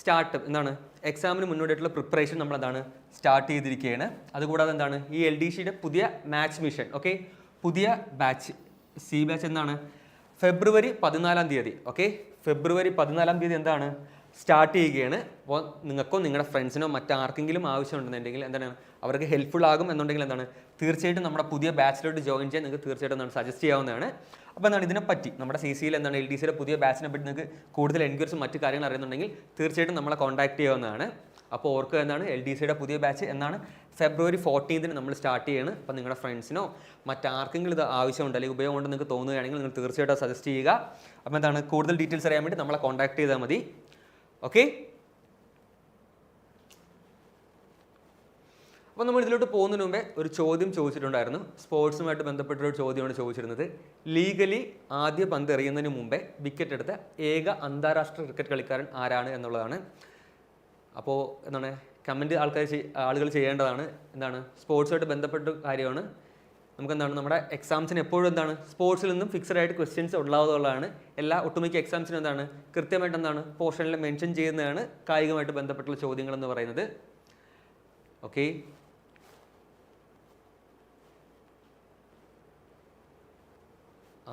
[SPEAKER 1] സ്റ്റാർട്ട് എന്താണ്? എക്സാമിന് മുന്നോടിയായിട്ടുള്ള പ്രിപ്പറേഷൻ നമ്മൾ എന്താണ് സ്റ്റാർട്ട് ചെയ്തിരിക്കുകയാണ് അതുകൂടാതെ എന്താണ്? ഈ എൽ ഡി സിയുടെ പുതിയ മാച്ച് മിഷൻ ഓക്കെ പുതിയ ബാച്ച് സി ബാച്ച് എന്താണ്? ഫെബ്രുവരി പതിനാലാം തീയതി ഓക്കെ ഫെബ്രുവരി പതിനാലാം തീയതി എന്താണ്? സ്റ്റാർട്ട് ചെയ്യുകയാണ്. അപ്പോൾ നിങ്ങൾക്കോ നിങ്ങളുടെ ഫ്രണ്ട്സിനോ മറ്റാർക്കെങ്കിലും ആവശ്യമുണ്ടെന്നുണ്ടെങ്കിൽ എന്താണ്? അവർക്ക് ഹെൽപ്ഫുൾ ആകും എന്നുണ്ടെങ്കിൽ എന്താണ്? തീർച്ചയായിട്ടും നമ്മുടെ പുതിയ ബാച്ചിലോട്ട് ജോയിൻ ചെയ്യാൻ നിങ്ങൾക്ക് തീർച്ചയായിട്ടും സജസ്റ്റ് ചെയ്യാവുന്നതാണ്. അപ്പോൾ എന്താണ് ഇതിനെപ്പറ്റി നമ്മുടെ സി സിയിൽ എന്താണ് എൽ ഡി സിയുടെ പുതിയ ബാച്ചിനെ പറ്റി നിങ്ങൾക്ക് കൂടുതൽ എൻക്വയറീസും മറ്റു കാര്യങ്ങൾ അറിയുന്നുണ്ടെങ്കിൽ തീർച്ചയായിട്ടും നമ്മളെ കോൺടാക്ട് ചെയ്യാവുന്നതാണ്. അപ്പോൾ ഓർക്കുക എന്താണ് എൽ ഡി സിയുടെ പുതിയ ബാച്ച് എന്നാണ് ഫെബ്രുവരി ഫോർട്ടീൻത്തിന് നമ്മൾ സ്റ്റാർട്ട് ചെയ്യണം. അപ്പോൾ നിങ്ങളുടെ ഫ്രണ്ട്സിനോ മറ്റാർക്കെങ്കിലും ഇത് ആവശ്യമുണ്ട് അല്ലെങ്കിൽ ഉപയോഗം കൊണ്ട് നിങ്ങൾക്ക് തോന്നുകയാണെങ്കിൽ നിങ്ങൾ തീർച്ചയായിട്ടും സജസ്റ്റ് ചെയ്യുക. അപ്പോൾ എന്താണ് കൂടുതൽ ഡീറ്റെയിൽസ് അറിയാൻ വേണ്ടി നമ്മളെ കോൺടാക്ട് ചെയ്താൽ മതി. ഓക്കെ അപ്പോൾ നമ്മൾ ഇതിലോട്ട് പോകുന്നതിന് മുമ്പേ ഒരു ചോദ്യം ചോദിച്ചിട്ടുണ്ടായിരുന്നു. സ്പോർട്സുമായിട്ട് ബന്ധപ്പെട്ട ഒരു ചോദ്യമാണ് ചോദിച്ചിരുന്നത്. ലീഗലി ആദ്യ പന്ത് എറിയുന്നതിന് മുമ്പേ വിക്കറ്റ് എടുത്ത ഏക അന്താരാഷ്ട്ര ക്രിക്കറ്റ് കളിക്കാരൻ ആരാണ് എന്നുള്ളതാണ്. അപ്പോൾ എന്താണ്? കമന്റ് ആൾക്കാർ ആളുകൾ ചെയ്യേണ്ടതാണ്. എന്താണ്? സ്പോർട്സുമായിട്ട് ബന്ധപ്പെട്ട കാര്യമാണ്. നമുക്ക് എന്താണ് നമ്മുടെ എക്സാംസിന് എപ്പോഴും എന്താണ്? സ്പോർട്സിൽ നിന്നും ഫിക്സഡ് ആയിട്ട് ക്വസ്റ്റ്യൻസ് ഉള്ളതുള്ളതാണ് എല്ലാ ഒട്ടുമിക്ക എക്സാംസിനും എന്താണ്? കൃത്യമായിട്ട് എന്താണ്? പോർഷനിൽ മെൻഷൻ ചെയ്യുന്നതാണ് കായികമായിട്ട് ബന്ധപ്പെട്ടുള്ള ചോദ്യങ്ങൾ എന്ന് പറയുന്നത്. ഓക്കെ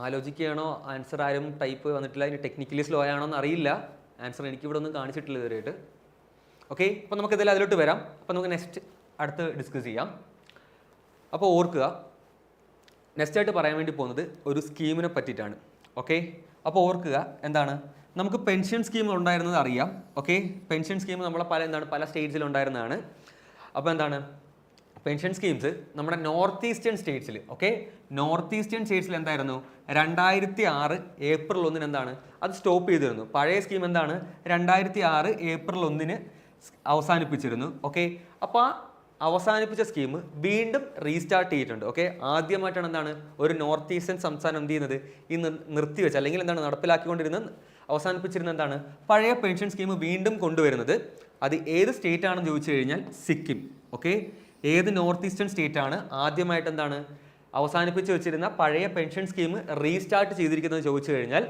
[SPEAKER 1] ആലോചിക്കുകയാണോ? ആൻസർ ആരും ടൈപ്പ് വന്നിട്ടില്ല. ഇനി ടെക്നിക്കലി സ്ലോ ആണോ എന്ന് അറിയില്ല ആൻസർ എനിക്ക് ഇവിടെ ഒന്നും കാണിച്ചിട്ടില്ല ഇതുവരെയായിട്ട്. ഓക്കെ അപ്പോൾ നമുക്ക് ഇതിൽ അതിലോട്ട് വരാം. അപ്പോൾ നമുക്ക് നെക്സ്റ്റ് അടുത്ത് ഡിസ്കസ് ചെയ്യാം. അപ്പോൾ ഓർക്കുക നെക്സ്റ്റ് ആയിട്ട് പറയാൻ വേണ്ടി പോകുന്നത് ഒരു സ്കീമിനെ പറ്റിയിട്ടാണ്. ഓക്കെ അപ്പോൾ ഓർക്കുക എന്താണ്? നമുക്ക് പെൻഷൻ സ്കീം ഉണ്ടായിരുന്നത് അറിയാം. ഓക്കെ പെൻഷൻ സ്കീം നമ്മളെ പല എന്താണ്? പല സ്റ്റേറ്റ്സിൽ ഉണ്ടായിരുന്നതാണ്. അപ്പോൾ എന്താണ്? പെൻഷൻ സ്കീംസ് നമ്മുടെ നോർത്ത് ഈസ്റ്റേൺ സ്റ്റേറ്റ്സിൽ ഓക്കെ നോർത്ത് ഈസ്റ്റേൺ സ്റ്റേറ്റ്സിൽ എന്തായിരുന്നു? രണ്ടായിരത്തി ആറ് ഏപ്രിൽ ഒന്നിന് എന്താണ്? അത് സ്റ്റോപ്പ് ചെയ്തിരുന്നു. പഴയ സ്കീം എന്താണ്? രണ്ടായിരത്തി ആറ് ഏപ്രിൽ ഒന്നിന് അവസാനിപ്പിച്ചിരുന്നു ഓക്കെ അപ്പോൾ ആ അവസാനിപ്പിച്ച സ്കീം വീണ്ടും റീസ്റ്റാർട്ട് ചെയ്തിട്ടുണ്ട് ഓക്കെ ആദ്യമായിട്ടാണ് എന്താണ്? ഒരു നോർത്ത് ഈസ്റ്റേൺ സംസ്ഥാനം എന്ത് ചെയ്യുന്നത്? ഈ നിർ- നിർത്തിവെച്ച് അല്ലെങ്കിൽ എന്താണ് നടപ്പിലാക്കിക്കൊണ്ടിരുന്ന അവസാനിപ്പിച്ചിരുന്ന എന്താണ്? പഴയ പെൻഷൻ സ്കീം വീണ്ടും കൊണ്ടുവരുന്നത്. അത് ഏത് സ്റ്റേറ്റ് ആണെന്ന് ചോദിച്ചു കഴിഞ്ഞാൽ സിക്കിം ഓക്കെ ഏത് നോർത്ത് ഈസ്റ്റേൺ സ്റ്റേറ്റ് ആണ് ആദ്യമായിട്ട് എന്താണ് അവസാനിപ്പിച്ച് വെച്ചിരുന്ന പഴയ പെൻഷൻ സ്കീം റീസ്റ്റാർട്ട് ചെയ്തിരിക്കുന്നത് ചോദിച്ചു കഴിഞ്ഞാൽ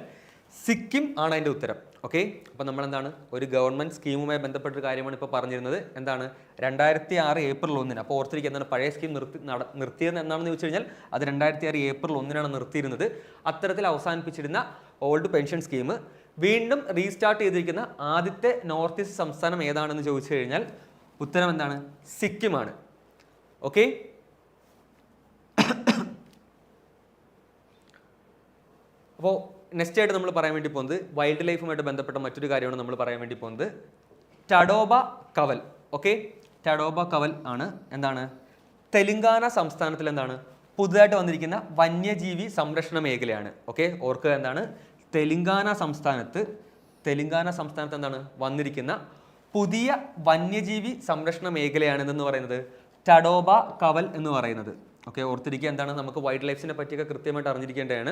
[SPEAKER 1] സിക്കിം ആണ് അതിന്റെ ഉത്തരം. ഓക്കെ? അപ്പോൾ നമ്മൾ എന്താണ് ഒരു ഗവൺമെന്റ് സ്കീമുമായി ബന്ധപ്പെട്ട ഒരു കാര്യമാണ് ഇപ്പോൾ പറഞ്ഞിരുന്നത്. എന്താണ്? രണ്ടായിരത്തി ആറ് ഏപ്രിൽ ഒന്നിന്. അപ്പോൾ ഓർത്തിരിക്കുക എന്താണ് പഴയ സ്കീം നിർത്തി നട നിർത്തിയത് എന്നാണെന്ന് ചോദിച്ചു കഴിഞ്ഞാൽ അത് രണ്ടായിരത്തി ആറ് ഏപ്രിൽ ഒന്നിനാണ് നിർത്തിയിരുന്നത്. അത്തരത്തിൽ അവസാനിപ്പിച്ചിരുന്ന ഓൾഡ് പെൻഷൻ സ്കീം വീണ്ടും റീസ്റ്റാർട്ട് ചെയ്തിരിക്കുന്ന ആദ്യത്തെ നോർത്ത് ഈസ്റ്റ് സംസ്ഥാനം ഏതാണെന്ന് ചോദിച്ചു കഴിഞ്ഞാൽ ഉത്തരം എന്താണ്? സിക്കിമാണ് ഓക്കെ? അപ്പോൾ നെക്സ്റ്റ് ആയിട്ട് നമ്മൾ പറയാൻ വേണ്ടി പോകുന്നത് വൈൽഡ് ലൈഫുമായിട്ട് ബന്ധപ്പെട്ട മറ്റൊരു കാര്യമാണ് നമ്മൾ പറയാൻ വേണ്ടി പോകുന്നത്. ടഡോബ കവൽ ഓക്കെ? ടഡോബ കവൽ ആണ്. എന്താണ്? തെലുങ്കാന സംസ്ഥാനത്തിൽ എന്താണ്? പുതുതായിട്ട് വന്നിരിക്കുന്ന വന്യജീവി സംരക്ഷണ മേഖലയാണ്. ഓക്കെ? ഓർക്കുക എന്താണ്? തെലുങ്കാന സംസ്ഥാനത്ത് തെലുങ്കാന സംസ്ഥാനത്ത് എന്താണ്? വന്നിരിക്കുന്ന പുതിയ വന്യജീവി സംരക്ഷണ മേഖലയാണ് എന്തെന്ന് പറയുന്നത്. ടഡോബ കവൽ എന്ന് പറയുന്നത്. ഓക്കെ ഓർത്തിരിക്കുക എന്താണ്? നമുക്ക് വൈൽഡ് ലൈഫ്സിനെ പറ്റിയൊക്കെ കൃത്യമായിട്ട് അറിഞ്ഞിരിക്കേണ്ടതാണ്.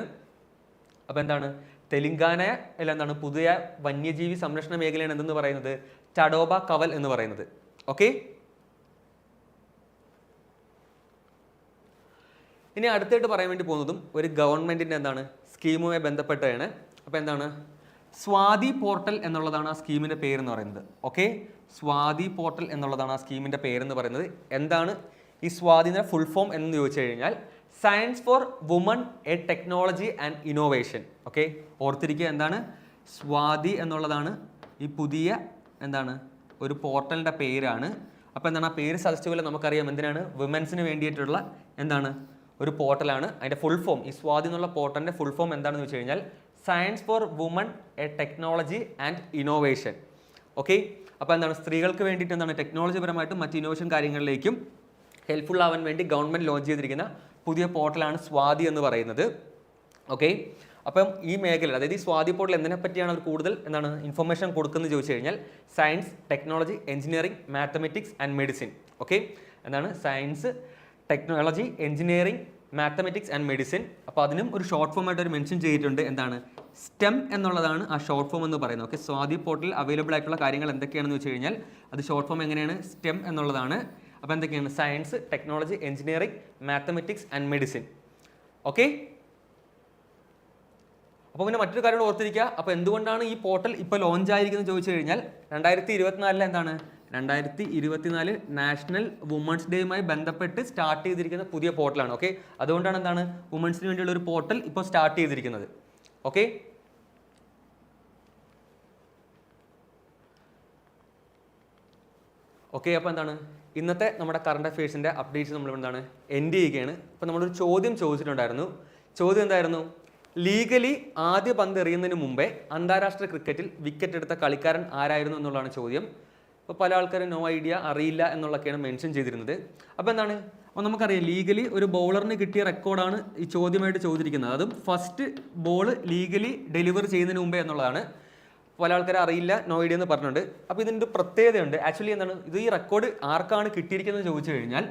[SPEAKER 1] അപ്പോൾ എന്താണ്? തെലുങ്കാന അല്ല എന്താണ്? പുതിയ വന്യജീവി സംരക്ഷണ മേഖലയാണ് എന്തെന്ന് പറയുന്നത്? ടഡോബ കവൽ എന്ന് പറയുന്നത്. ഓക്കെ ഇനി അടുത്തായിട്ട് പറയാൻ വേണ്ടി പോകുന്നതും ഒരു ഗവൺമെന്റിന്റെ എന്താണ്? സ്കീമുമായി ബന്ധപ്പെട്ടതാണ്. അപ്പോൾ എന്താണ്? സ്വാതി പോർട്ടൽ എന്നുള്ളതാണ് ആ സ്കീമിന്റെ പേരെന്ന് പറയുന്നത്. ഓക്കെ സ്വാതി പോർട്ടൽ എന്നുള്ളതാണ് ആ സ്കീമിന്റെ പേരെന്ന് പറയുന്നത്. എന്താണ്? ഈ സ്വാതിന്റെ ഫുൾ ഫോം എന്ന് ചോദിച്ചു കഴിഞ്ഞാൽ science for women a technology and innovation okay ഓർത്തിരിക്കുക എന്താണ്? സ്വാതി എന്നുള്ളതാണ് ഈ പുതിയ എന്താണ്? ഒരു പോർട്ടലിന്റെ പേരാണ്. അപ്പോൾ എന്താണ്? ആ പേര് സജസ്റ്റ് പോലെ നമുക്കറിയാം എന്തിനാണ്? വിമൻസിന് വേണ്ടിയിട്ടുള്ള എന്താണ്? ഒരു പോർട്ടലാണ്. അതിന്റെ ഫുൾ ഫോം ഈ സ്വാതി എന്നുള്ള പോർട്ടലിന്റെ ഫുൾ ഫോം എന്താണെന്ന് വെച്ച് കഴിഞ്ഞാൽ science for women a technology and innovation okay അപ്പോൾ എന്താണ്? സ്ത്രീകൾക്ക് വേണ്ടിയിട്ട് എന്താണ്? ടെക്നോളജി പരമായിട്ടും മറ്റ് ഇന്നോവേഷൻ കാര്യങ്ങളിലേക്കും ഹെൽപ്ഫുൾ ആവാൻ വേണ്ടി ഗവൺമെന്റ് ലോഞ്ച് ചെയ്തിരിക്കുന്ന പുതിയ പോർട്ടലാണ് സ്വാതി എന്ന് പറയുന്നത്. ഓക്കെ അപ്പം ഈ മേഖല അതായത് ഈ സ്വാതി പോർട്ടൽ എന്തിനെ പറ്റിയാണ് അവർ കൂടുതൽ എന്താണ്? ഇൻഫർമേഷൻ കൊടുക്കുന്നത് ചോദിച്ചു കഴിഞ്ഞാൽ science technology engineering mathematics and medicine okay എന്താണ്? Science technology engineering mathematics and medicine അപ്പോൾ അതിനും ഒരു ഷോർട്ട് ഫോം ആയിട്ട് ഒരു മെൻഷൻ ചെയ്തിട്ടുണ്ട്. എന്താണ്? സ്റ്റെം എന്നുള്ളതാണ് ആ ഷോർട്ട് ഫോം എന്ന് പറയുന്നത്. ഓക്കെ സ്വാതി പോർട്ടൽ അവൈലബിൾ ആയിട്ടുള്ള കാര്യങ്ങൾ എന്തൊക്കെയാണെന്ന് വെച്ച് കഴിഞ്ഞാൽ അത് ഷോർട്ട് ഫോം എങ്ങനെയാണ്? സ്റ്റെം എന്നുള്ളതാണ്. അപ്പോൾ എന്തൊക്കെയാണ്? Science technology engineering mathematics and medicine okay അപ്പോൾ പിന്നെ മറ്റൊരു കാര്യം ഓർത്തിരിക്കുക. അപ്പോൾ എന്തുകൊണ്ടാണ് ഈ പോർട്ടൽ ഇപ്പോൾ ലോഞ്ച് ആയിരിക്കുന്നത് ചോദിച്ചു കഴിഞ്ഞാൽ രണ്ടായിരത്തി ഇരുപത്തിനാലിൽ എന്താണ്? രണ്ടായിരത്തി ഇരുപത്തിനാല് നാഷണൽ വുമൺസ് ഡേയുമായി ബന്ധപ്പെട്ട് സ്റ്റാർട്ട് ചെയ്തിരിക്കുന്ന പുതിയ പോർട്ടലാണ് ഓക്കെ അതുകൊണ്ടാണ് എന്താണ്? വുമൺസിന് വേണ്ടിയുള്ള ഒരു പോർട്ടൽ ഇപ്പോൾ സ്റ്റാർട്ട് ചെയ്തിരിക്കുന്നത് ഓക്കെ ഓക്കെ അപ്പോൾ എന്താണ്? ഇന്നത്തെ നമ്മുടെ കറണ്ട് അഫയേഴ്സിന്റെ അപ്ഡേറ്റ്സ് നമ്മൾ എന്താണ്? എൻഡ് ചെയ്യുകയാണ്. ഇപ്പോൾ നമ്മളൊരു ചോദ്യം ചോദിച്ചിട്ടുണ്ടായിരുന്നു. ചോദ്യം എന്തായിരുന്നു? ലീഗലി ആദ്യ പന്ത് എറിയുന്നതിന് മുമ്പേ അന്താരാഷ്ട്ര ക്രിക്കറ്റിൽ വിക്കറ്റ് എടുത്ത കളിക്കാരൻ ആരായിരുന്നു എന്നുള്ളതാണ് ചോദ്യം. അപ്പോൾ പല ആൾക്കാരും നോ ഐഡിയ അറിയില്ല എന്നുള്ളതൊക്കെയാണ് മെൻഷൻ ചെയ്തിരുന്നത്. അപ്പോൾ എന്താണ്? അപ്പോൾ നമുക്കറിയാം ലീഗലി ഒരു ബൗളറിന് കിട്ടിയ റെക്കോർഡാണ് ഈ ചോദ്യമായിട്ട് ചോദിച്ചിരിക്കുന്നത്. അതും ഫസ്റ്റ് ബോൾ ലീഗലി ഡെലിവർ ചെയ്യുന്നതിന് മുമ്പേ എന്നുള്ളതാണ്. പല ആൾക്കാർ അറിയില്ല നോ ഐഡിയ എന്ന് പറഞ്ഞിട്ടുണ്ട് അപ്പോൾ ഇതിന്റെ പ്രത്യേകതയുണ്ട്. ആക്ച്വലി എന്താണ്? ഇത് ഈ റെക്കോർഡ് ആർക്കാണ് കിട്ടിയിരിക്കുന്നത് ചോദിച്ചു കഴിഞ്ഞാൽ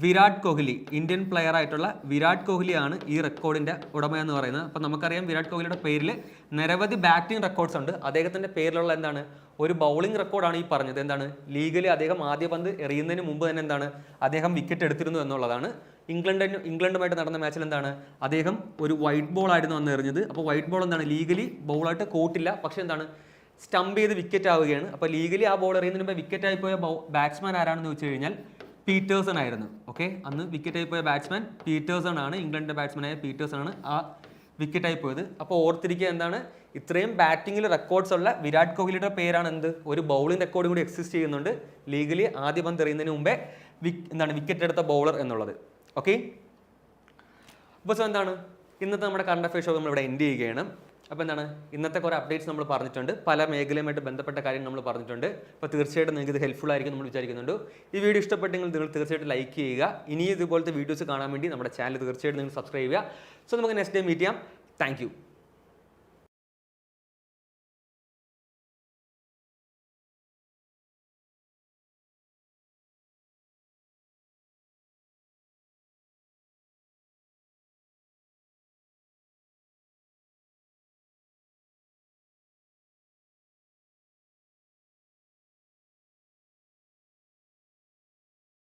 [SPEAKER 1] വിരാട് കോഹ്ലി ഇന്ത്യൻ പ്ലെയർ ആയിട്ടുള്ള വിരാട് കോഹ്ലിയാണ് ഈ റെക്കോർഡിന്റെ ഉടമയെന്ന് പറയുന്നത്. അപ്പോൾ നമുക്കറിയാം വിരാട് കോഹ്ലിയുടെ പേരിൽ നിരവധി ബാറ്റിംഗ് റെക്കോർഡ്സ് ഉണ്ട്. അദ്ദേഹത്തിന്റെ പേരിലുള്ള എന്താണ്? ഒരു ബൗളിംഗ് റെക്കോർഡാണ് ഈ പറഞ്ഞത്. എന്താണ്? ലീഗലി അദ്ദേഹം ആദ്യ പന്ത് എറിയുന്നതിന് മുമ്പ് തന്നെ എന്താണ്? അദ്ദേഹം വിക്കറ്റ് എടുത്തിരുന്നു എന്നുള്ളതാണ്. ഇംഗ്ലണ്ടിന് ഇംഗ്ലണ്ടുമായിട്ട് നടന്ന മാച്ചിൽ എന്താണ്? അദ്ദേഹം ഒരു വൈറ്റ് ബോൾ ആയിരുന്നു അന്ന് എറിഞ്ഞത്. അപ്പോൾ വൈറ്റ് ബോൾ എന്താണ്? ലീഗലി ബോളായിട്ട് കോട്ടില്ല. പക്ഷേ എന്താണ്? സ്റ്റംപ് ചെയ്ത് വിക്കറ്റ് ആവുകയാണ്. അപ്പോൾ ലീഗലി ആ ബോൾ എറിയുന്നതിന് മുമ്പ് വിക്കറ്റായി പോയ ബാറ്റ്സ്മാൻ ആരാണെന്ന് ചോദിച്ചു കഴിഞ്ഞാൽ പീറ്റേഴ്സൺ ആയിരുന്നു ഓക്കെ? അന്ന് വിക്കറ്റ് പോയ ബാറ്റ്സ്മാൻ പീറ്റേഴ്സൺ ആണ് ഇംഗ്ലണ്ടിന്റെ ബാറ്റ്സ്മാനായ പീറ്റേഴ്സൺ ആണ് ആ വിക്കറ്റ് ആയി പോയത്. അപ്പോൾ ഓർത്തിരിക്കുക എന്താണ്? ഇത്രയും ബാറ്റിങ്ങിൽ റെക്കോർഡ്സ് ഉള്ള വിരാട് കോഹ്ലിയുടെ പേരാണ് എന്ത്? ഒരു ബൗളിംഗ് റെക്കോർഡ് കൂടി എക്സിസ്റ്റ് ചെയ്യുന്നുണ്ട്. ലീഗലി ആദ്യ പന്ത് എറിയുന്നതിന് മുമ്പേ വിക് എന്താണ് വിക്കറ്റ് എടുത്ത ബൗളർ എന്നുള്ളത്. ഓക്കെ? അപ്പോൾ സോ എന്താണ്? ഇന്നത്തെ നമ്മുടെ കറണ്ട് അഫയർ ഷോ നമ്മൾ ഇവിടെ എൻഡ് ചെയ്യുകയാണ്. അപ്പോൾ എന്താണ്? ഇന്നത്തെ കുറേ അപ്ഡേറ്റ്സ് നമ്മൾ പറഞ്ഞിട്ടുണ്ട്. പല മേഖലയുമായിട്ട് ബന്ധപ്പെട്ട കാര്യം നമ്മൾ പറഞ്ഞിട്ടുണ്ട്. അപ്പോൾ തീർച്ചയായിട്ടും നിങ്ങൾക്ക് ഇത് ഹെൽപ്ഫുൾ ആയിരിക്കും നമ്മൾ വിചാരിക്കുന്നുണ്ട്. ഈ വീഡിയോ ഇഷ്ടപ്പെട്ടെങ്കിൽ നിങ്ങൾ തീർച്ചയായിട്ടും ലൈക്ക് ചെയ്യുക. ഇനി ഇതുപോലത്തെ വീഡിയോസ് കാണാൻ വേണ്ടി നമ്മുടെ ചാനൽ തീർച്ചയായിട്ടും നിങ്ങൾ സബ്സ്ക്രൈബ് ചെയ്യുക. സോ നമുക്ക് നെക്സ്റ്റ് ഡേ മീറ്റ് ചെയ്യാം. താങ്ക്